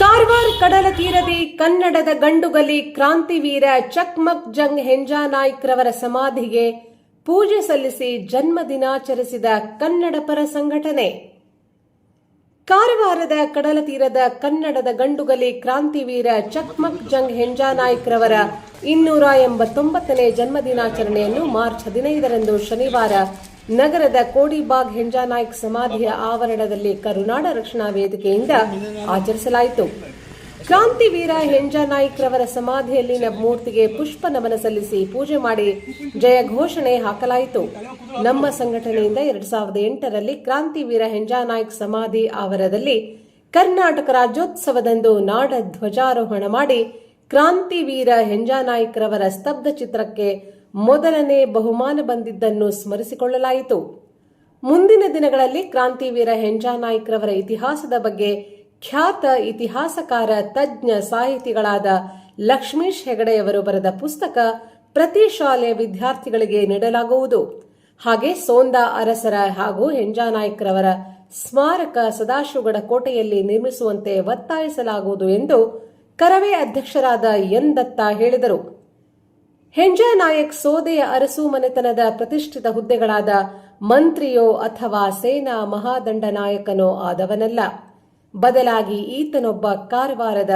ಕಾರವಾರ ಕಡಲ ತೀರದಿ ಕನ್ನಡದ ಗಂಡುಗಲಿ ಕ್ರಾಂತಿವೀರ ಚಕ್ಮಕ್ ಜಂಗ್ ಹೆಂಜಾ ನಾಯ್ಕ್ರವರ ಸಮಾಧಿಗೆ ಪೂಜೆ ಸಲ್ಲಿಸಿ ಜನ್ಮ ದಿನಾಚರಿಸಿದ ಕನ್ನಡ ಪರ ಸಂಘಟನೆ. ಕಾರವಾರದ ಕಡಲ ತೀರದ ಕನ್ನಡದ ಗಂಡುಗಲಿ ಕ್ರಾಂತಿವೀರ ಚಕ್ಮಕ್ ಜಂಗ್ ಹೆಂಜಾ ನಾಯ್ಕ್ರವರ ಇನ್ನೂರ ಎಂಬತ್ತೊಂಬತ್ತನೇ ಜನ್ಮ ದಿನಾಚರಣೆಯನ್ನು ಮಾರ್ಚ್ ಹದಿನೈದರಂದು ಶನಿವಾರ ನಗರದ ಕೋಡಿಬಾಗ್ ಹೆಂಜಾ ನಾಯ್ಕ್ ಸಮಾಧಿಯ ಆವರಣದಲ್ಲಿ ಕರುನಾಡ ರಕ್ಷಣಾ ವೇದಿಕೆಯಿಂದ ಆಚರಿಸಲಾಯಿತು. ಕ್ರಾಂತಿವೀರ ಹೆಂಜಾ ಸಮಾಧಿಯಲ್ಲಿ ಮೂರ್ತಿಗೆ ಪುಷ್ಪ ನಮನ ಸಲ್ಲಿಸಿ ಪೂಜೆ ಮಾಡಿ ಜಯ ಘೋಷಣೆ ಹಾಕಲಾಯಿತು. ನಮ್ಮ ಸಂಘಟನೆಯಿಂದ ಎರಡ್ ಸಾವಿರದ ಎಂಟರಲ್ಲಿ ಕ್ರಾಂತಿವೀರ ಹೆಂಜಾ ನಾಯ್ಕ್ ಸಮಾಧಿ ಆವರದಲ್ಲಿ ಕರ್ನಾಟಕ ರಾಜ್ಯೋತ್ಸವದಂದು ನಾಡ ಧ್ವಜಾರೋಹಣ ಮಾಡಿ ಕ್ರಾಂತಿವೀರ ಹೆಂಜಾ ನಾಯ್ಕ್ ರವರ ಸ್ತಬ್ಧ ಚಿತ್ರಕ್ಕೆ ಮೊದಲನೇ ಬಹುಮಾನ ಬಂದಿದ್ದನ್ನು ಸ್ಮರಿಸಿಕೊಳ್ಳಲಾಯಿತು. ಮುಂದಿನ ದಿನಗಳಲ್ಲಿ ಕ್ರಾಂತಿವೀರ ಹೆಂಜಾ ನಾಯ್ಕ್ ರವರ ಇತಿಹಾಸದ ಬಗ್ಗೆ ಖ್ಯಾತ ಇತಿಹಾಸಕಾರ, ತಜ್ಞ ಸಾಹಿತಿಗಳಾದ ಲಕ್ಷ್ಮೀಶ್ ಹೆಗಡೆಯವರು ಬರೆದ ಪುಸ್ತಕ ಪ್ರತಿ ಶಾಲೆಯ ವಿದ್ಯಾರ್ಥಿಗಳಿಗೆ ನೀಡಲಾಗುವುದು. ಹಾಗೆ ಸೋಂದಾ ಅರಸರ ಹಾಗೂ ಹೆಂಜಾ ನಾಯ್ಕ್ ರವರ ಸ್ಮಾರಕ ಸದಾಶಿವಗಡ ಕೋಟೆಯಲ್ಲಿ ನಿರ್ಮಿಸುವಂತೆ ಒತ್ತಾಯಿಸಲಾಗುವುದು ಎಂದು ಕರವೇ ಅಧ್ಯಕ್ಷರಾದ ಎನ್. ದತ್ತ ಹೇಳಿದರು. ಹೆಂಜಾ ನಾಯಕ್ ಸೋದೆಯ ಅರಸು ಮನೆತನದ ಪ್ರತಿಷ್ಠಿತ ಹುದ್ದೆಗಳಾದ ಮಂತ್ರಿಯೋ ಅಥವಾ ಸೇನಾ ಮಹಾದಂಡನಾಯಕನೋ ಆದವನಲ್ಲ. ಬದಲಾಗಿ ಈತನೊಬ್ಬ ಕಾರವಾರದ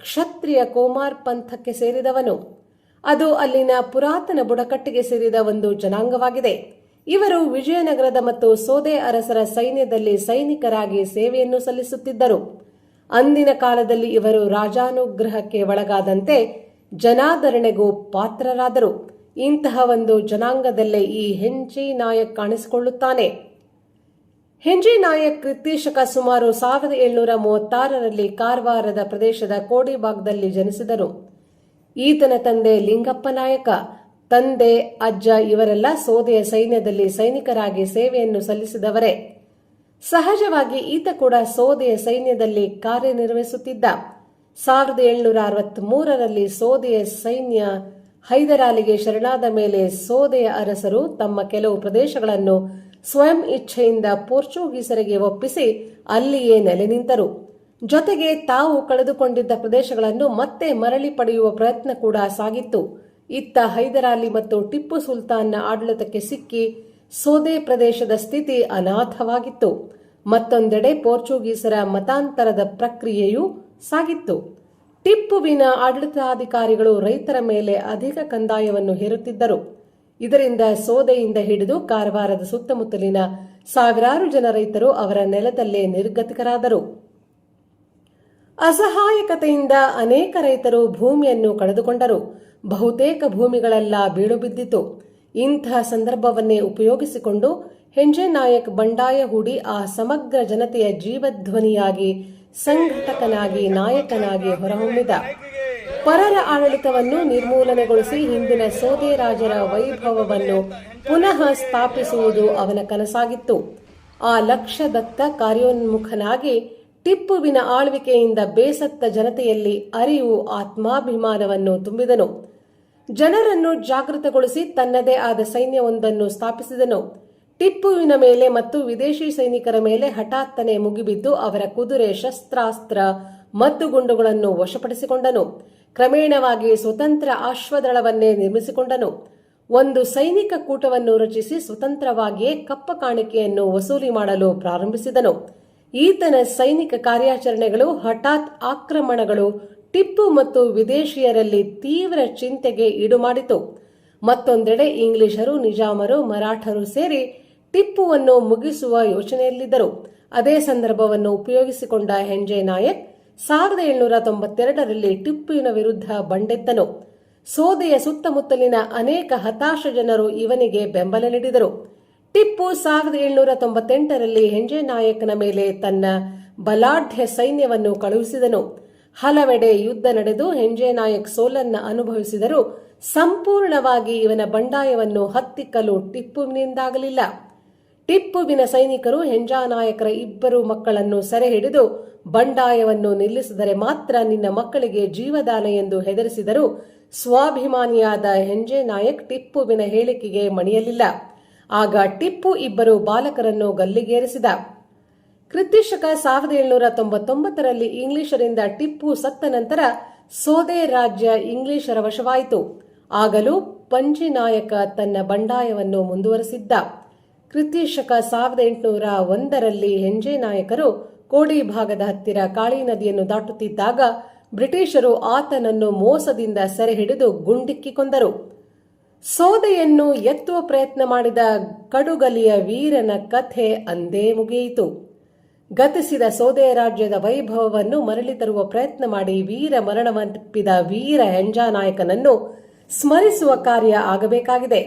ಕ್ಷತ್ರಿಯ ಕೋಮಾರ್ ಪಂಥಕ್ಕೆ ಸೇರಿದವನು. ಅದು ಅಲ್ಲಿನ ಪುರಾತನ ಬುಡಕಟ್ಟಿಗೆ ಸೇರಿದ ಒಂದು ಜನಾಂಗವಾಗಿದೆ. ಇವರು ವಿಜಯನಗರದ ಮತ್ತು ಸೋದೆ ಅರಸರ ಸೈನ್ಯದಲ್ಲಿ ಸೈನಿಕರಾಗಿ ಸೇವೆಯನ್ನು ಸಲ್ಲಿಸುತ್ತಿದ್ದರು. ಅಂದಿನ ಕಾಲದಲ್ಲಿ ಇವರು ರಾಜಾನುಗ್ರಹಕ್ಕೆ ಒಳಗಾದಂತೆ ಜನಾದರಣೆಗೂ ಪಾತ್ರರಾದರು. ಇಂತಹ ಒಂದು ಜನಾಂಗದಲ್ಲೇ ಈ ಹೆಂಚಿ ನಾಯಕ್ ಕಾಣಿಸಿಕೊಳ್ಳುತ್ತಾನೆ. ಹೆಂಜಿ ನಾಯಕ್ ನಿರ್ದೇಶಕ ಸುಮಾರು ಸಾವಿರದ ಏಳ್ನೂರ ಮೂವತ್ತಾರರಲ್ಲಿ ಕಾರವಾರದ ಪ್ರದೇಶದ ಕೋಡಿಬಾಗ್ದಲ್ಲಿ ಜನಿಸಿದರು. ಈತನ ತಂದೆ ಲಿಂಗಪ್ಪ ನಾಯಕ, ತಂದೆ, ಅಜ್ಜ ಇವರೆಲ್ಲ ಸೋದೆಯ ಸೈನ್ಯದಲ್ಲಿ ಸೈನಿಕರಾಗಿ ಸೇವೆಯನ್ನು ಸಲ್ಲಿಸಿದವರೇ. ಸಹಜವಾಗಿ ಈತ ಕೂಡ ಸೋದೆಯ ಸೈನ್ಯದಲ್ಲಿ ಕಾರ್ಯನಿರ್ವಹಿಸುತ್ತಿದ್ದ. ಸಾವಿರದ ಏಳ್ನೂರ ಅರವತ್ಮೂರರಲ್ಲಿ ಸೋದೆಯ ಸೈನ್ಯ ಹೈದರಾಲಿಗೆ ಶರಣಾದ ಮೇಲೆ ಸೋದೆಯ ಅರಸರು ತಮ್ಮ ಕೆಲವು ಪ್ರದೇಶಗಳನ್ನು ಸ್ವಯಂ ಇಚ್ಛೆಯಿಂದ ಪೋರ್ಚುಗೀಸರಿಗೆ ಒಪ್ಪಿಸಿ ಅಲ್ಲಿಯೇ ನೆಲೆ ನಿಂತರು. ಜೊತೆಗೆ ತಾವು ಕಳೆದುಕೊಂಡಿದ್ದ ಪ್ರದೇಶಗಳನ್ನು ಮತ್ತೆ ಮರಳಿ ಪಡೆಯುವ ಪ್ರಯತ್ನ ಕೂಡ ಸಾಗಿತ್ತು. ಇತ್ತ ಹೈದರಾಲಿ ಮತ್ತು ಟಿಪ್ಪು ಸುಲ್ತಾನ್ನ ಆಡಳಿತಕ್ಕೆ ಸಿಕ್ಕಿ ಸೋದೆ ಪ್ರದೇಶದ ಸ್ಥಿತಿ ಅನಾಥವಾಗಿತ್ತು. ಮತ್ತೊಂದೆಡೆ ಪೋರ್ಚುಗೀಸರ ಮತಾಂತರದ ಪ್ರಕ್ರಿಯೆಯೂ ಸಾಗಿತ್ತು. ಟಿಪ್ಪುವಿನ ಆಡಳಿತಾಧಿಕಾರಿಗಳು ರೈತರ ಮೇಲೆ ಅಧಿಕ ಕಂದಾಯವನ್ನು ಹೇರುತ್ತಿದ್ದರು. ಇದರಿಂದ ಸೋದೆಯಿಂದ ಹಿಡಿದು ಕಾರವಾರದ ಸುತ್ತಮುತ್ತಲಿನ ಸಾವಿರಾರು ಜನ ರೈತರು ಅವರ ನೆಲದಲ್ಲೇ ನಿರ್ಗತಿಕರಾದರು. ಅಸಹಾಯಕತೆಯಿಂದ ಅನೇಕ ರೈತರು ಭೂಮಿಯನ್ನು ಕಳೆದುಕೊಂಡರು. ಬಹುತೇಕ ಭೂಮಿಗಳೆಲ್ಲ ಬೀಳುಬಿದ್ದಿತು. ಇಂತಹ ಸಂದರ್ಭವನ್ನೇ ಉಪಯೋಗಿಸಿಕೊಂಡು ಹೆಂಜೆ ನಾಯಕ್ ಬಂಡಾಯ ಹೂಡಿ ಆ ಸಮಗ್ರ ಜನತೆಯ ಜೀವಧ್ವನಿಯಾಗಿ ಸಂಘಟಕನಾಗಿ ನಾಯಕನಾಗಿ ಹೊರಹೊಮ್ಮಿದ. ಪರರ ಆಡಳಿತವನ್ನು ನಿರ್ಮೂಲನೆಗೊಳಿಸಿ ಹಿಂದಿನ ಸೋದೆ ರಾಜರ ವೈಭವವನ್ನು ಪುನಃ ಸ್ಥಾಪಿಸುವುದು ಅವನ ಕನಸಾಗಿತ್ತು. ಆ ಲಕ್ಷದತ್ತ ಕಾರ್ಯೋನ್ಮುಖನಾಗಿ ಟಿಪ್ಪುವಿನ ಆಳ್ವಿಕೆಯಿಂದ ಬೇಸತ್ತ ಜನತೆಯಲ್ಲಿ ಅರಿವು ಆತ್ಮಾಭಿಮಾನವನ್ನು ತುಂಬಿದನು. ಜನರನ್ನು ಜಾಗೃತಗೊಳಿಸಿ ತನ್ನದೇ ಆದ ಸೈನ್ಯವೊಂದನ್ನು ಸ್ಥಾಪಿಸಿದನು. ಟಿಪ್ಪುವಿನ ಮೇಲೆ ಮತ್ತು ವಿದೇಶಿ ಸೈನಿಕರ ಮೇಲೆ ಹಠಾತ್ತನೆ ಮುಗಿಬಿದ್ದು ಅವರ ಕುದುರೆ ಶಸ್ತ್ರಾಸ್ತ್ರ ಮದ್ದುಗುಂಡುಗಳನ್ನು ವಶಪಡಿಸಿಕೊಂಡನು. ಕ್ರಮೇಣವಾಗಿ ಸ್ವತಂತ್ರ ಆಶ್ವದಳವನ್ನೇ ನಿರ್ಮಿಸಿಕೊಂಡನು. ಒಂದು ಸೈನಿಕ ಕೂಟವನ್ನು ರಚಿಸಿ ಸ್ವತಂತ್ರವಾಗಿಯೇ ಕಪ್ಪ ಕಾಣಿಕೆಯನ್ನು ವಸೂಲಿ ಮಾಡಲು ಪ್ರಾರಂಭಿಸಿದನು. ಈತನ ಸೈನಿಕ ಕಾರ್ಯಾಚರಣೆಗಳು ಹಠಾತ್ ಆಕ್ರಮಣಗಳು ಟಿಪ್ಪು ಮತ್ತು ವಿದೇಶಿಯರಲ್ಲಿ ತೀವ್ರ ಚಿಂತೆಗೆ ಈಡುಮಾಡಿತು. ಮತ್ತೊಂದೆಡೆ ಇಂಗ್ಲಿಷರು, ನಿಜಾಮರು, ಮರಾಠರು ಸೇರಿ ಟಿಪ್ಪುವನ್ನು ಮುಗಿಸುವ ಯೋಚನೆಯಲ್ಲಿದ್ದರು. ಅದೇ ಸಂದರ್ಭವನ್ನು ಉಪಯೋಗಿಸಿಕೊಂಡ ಹೆಂಜೆ ನಾಯಕ್ ಸಾವಿರದ ಏಳುನೂರ ತೊಂಬತ್ತೆರಡರಲ್ಲಿ ಟಿಪ್ಪುವಿನ ವಿರುದ್ಧ ಬಂಡೆತ್ತನು. ಸೋದೆಯ ಸುತ್ತಮುತ್ತಲಿನ ಅನೇಕ ಹತಾಶ ಜನರು ಇವನಿಗೆ ಬೆಂಬಲ ನೀಡಿದರು. ಟಿಪ್ಪು ಸಾವಿರದ ಏಳುನೂರ ತೊಂಬತ್ತೆಂಟರಲ್ಲಿ ಹೆಂಜೆ ನಾಯಕನ ಮೇಲೆ ತನ್ನ ಬಲಾಢ್ಯ ಸೈನ್ಯವನ್ನು ಕಳುಹಿಸಿದನು. ಹಲವೆಡೆ ಯುದ್ಧ ನಡೆದು ಹೆಂಜೆ ನಾಯಕ್ ಸೋಲನ್ನ ಅನುಭವಿಸಿದರು ಸಂಪೂರ್ಣವಾಗಿ ಇವನ ಬಂಡಾಯವನ್ನು ಹತ್ತಿಕ್ಕಲು ಟಿಪ್ಪುವಿನಿಂದಾಗಲಿಲ್ಲ. ಟಿಪ್ಪುವಿನ ಸೈನಿಕರು ಹೆಂಜಾ ನಾಯಕರ ಇಬ್ಬರು ಮಕ್ಕಳನ್ನು ಸೆರೆ ಹಿಡಿದು ಬಂಡಾಯವನ್ನು ನಿಲ್ಲಿಸಿದರೆ ಮಾತ್ರ ನಿನ್ನ ಮಕ್ಕಳಿಗೆ ಜೀವದಾನ ಎಂದು ಹೆದರಿಸಿದರು ಸ್ವಾಭಿಮಾನಿಯಾದ ಹೆಂಜೆ ನಾಯಕ್ ಟಿಪ್ಪುವಿನ ಹೇಳಿಕೆಗೆ ಮಣಿಯಲಿಲ್ಲ. ಆಗ ಟಿಪ್ಪು ಇಬ್ಬರು ಬಾಲಕರನ್ನು ಗಲ್ಲಿಗೇರಿಸಿದ. ಕೃತಿಶಕ ಸಾವಿರದ ಏಳುನೂರ ತೊಂಬತ್ತೊಂಬತ್ತರಲ್ಲಿ ಇಂಗ್ಲಿಷರಿಂದ ಟಿಪ್ಪು ಸತ್ತ ನಂತರ ಸೋದೆ ರಾಜ್ಯ ಇಂಗ್ಲಿಷರ ವಶವಾಯಿತು. ಆಗಲೂ ಪಂಜಿನಾಯಕ ತನ್ನ ಬಂಡಾಯವನ್ನು ಮುಂದುವರೆಸಿದ್ದ. ಕೃತಿಶಕ ಸಾವಿರದ ಎಂಟುನೂರ ಒಂದರಲ್ಲಿ ಹೆಂಜೆ ನಾಯಕರು ಕೋಡಿ ಭಾಗದ ಹತ್ತಿರ ಕಾಳಿ ನದಿಯನ್ನು ದಾಟುತ್ತಿದ್ದಾಗ ಬ್ರಿಟಿಷರು ಆತನನ್ನು ಮೋಸದಿಂದ ಸೆರೆ ಹಿಡಿದು ಗುಂಡಿಕ್ಕಿ ಕೊಂದರು. ಸೋದೆಯನ್ನು ಎತ್ತುವ ಪ್ರಯತ್ನ ಮಾಡಿದ ಕಡುಗಲಿಯ ವೀರನ ಕಥೆ ಅಂದೇ ಮುಗಿಯಿತು. ಗತಿಸಿದ ಸೋದೆಯ ರಾಜ್ಯದ ವೈಭವವನ್ನು ಮರಳಿ ತರುವ ಪ್ರಯತ್ನ ಮಾಡಿ ವೀರ ಮರಣವಪ್ಪಿದ ವೀರ ಹೆಂಜಾನಾಯಕನನ್ನು ಸ್ಮರಿಸುವ ಕಾರ್ಯ ಆಗಬೇಕಾಗಿದೆ.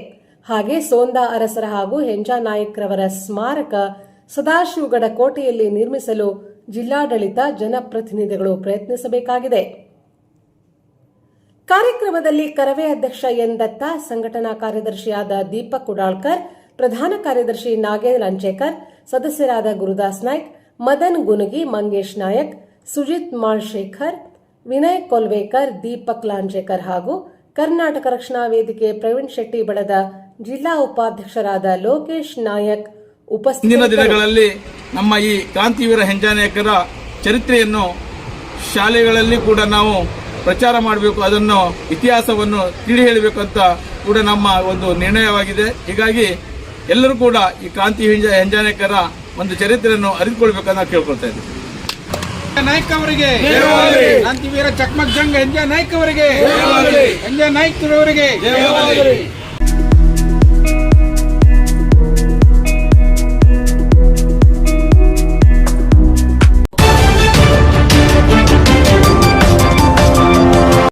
ಹಾಗೆ ಸೋಂದಾ ಅರಸರ ಹಾಗೂ ಹೆಂಜಾನಾಯಕ್ರವರ ಸ್ಮಾರಕ ಸದಾಶಿವಗಡ ಕೋಟೆಯಲ್ಲಿ ನಿರ್ಮಿಸಲು ಜಿಲ್ಲಾಡಳಿತ ಜನಪ್ರತಿನಿಧಿಗಳು ಪ್ರಯತ್ನಿಸಬೇಕಾಗಿದೆ. ಕಾರ್ಯಕ್ರಮದಲ್ಲಿ ಕರವೇ ಅಧ್ಯಕ್ಷ ಎನ್. ದತ್ತ, ಸಂಘಟನಾ ಕಾರ್ಯದರ್ಶಿಯಾದ ದೀಪಕ್ ಕುಡಾಳ್ಕರ್, ಪ್ರಧಾನ ಕಾರ್ಯದರ್ಶಿ ನಾಗೇಂದ್ರ ಅಂಚೇಕರ್ ಸದಸ್ಯರಾದ ಗುರುದಾಸ್ ನಾಯ್ಕ್, ಮದನ್ ಗುನಗಿ, ಮಂಗೇಶ್ ನಾಯಕ್, ಸುಜಿತ್ ಮಾಳ್ಶೇಖರ್, ವಿನಯ್ ಕೊಲ್ವೇಕರ್, ದೀಪಕ್ ಲಾಂಜೇಕರ್ ಹಾಗೂ ಕರ್ನಾಟಕ ರಕ್ಷಣಾ ವೇದಿಕೆ ಪ್ರವೀಣ್ ಶೆಟ್ಟಿ ಬಣದ ಜಿಲ್ಲಾ ಉಪಾಧ್ಯಕ್ಷರಾದ ಲೋಕೇಶ್ ನಾಯಕ್ ಮುಂದಿನ ದಿನಗಳಲ್ಲಿ ನಮ್ಮ ಈ ಕ್ರಾಂತಿವೀರ ಹೆಂಜಾನೇಕರ ಚರಿತ್ರೆಯನ್ನು ಶಾಲೆಗಳಲ್ಲಿ ಕೂಡ ನಾವು ಪ್ರಚಾರ ಮಾಡಬೇಕು ಅದನ್ನು ಇತಿಹಾಸವನ್ನು ತಿಳಿ ಹೇಳಬೇಕು ಅಂತ ಕೂಡ ನಮ್ಮ ಒಂದು ನಿರ್ಣಯವಾಗಿದೆ. ಹೀಗಾಗಿ ಎಲ್ಲರೂ ಕೂಡ ಈ ಕ್ರಾಂತಿ ಹೆಂಜ ಹೆಂಜಾನಾಯಕರ ಒಂದು ಚರಿತ್ರೆಯನ್ನು ಅರಿತುಕೊಳ್ಬೇಕಂತ ಕೇಳ್ಕೊಳ್ತಾ ಇದ್ದೀವಿ ನಾಯ್ಕ ಅವರಿಗೆ. ಕ್ರಾಂತಿವೀರ ಚಕ್ಮಕ್ ಜಂಗ ಹೆಂಜಾ ನಾಯ್ಕ ಅವರಿಗೆ. ಹೆಂಜಾ ನಾಯ್ಕ್ ಅವರಿಗೆ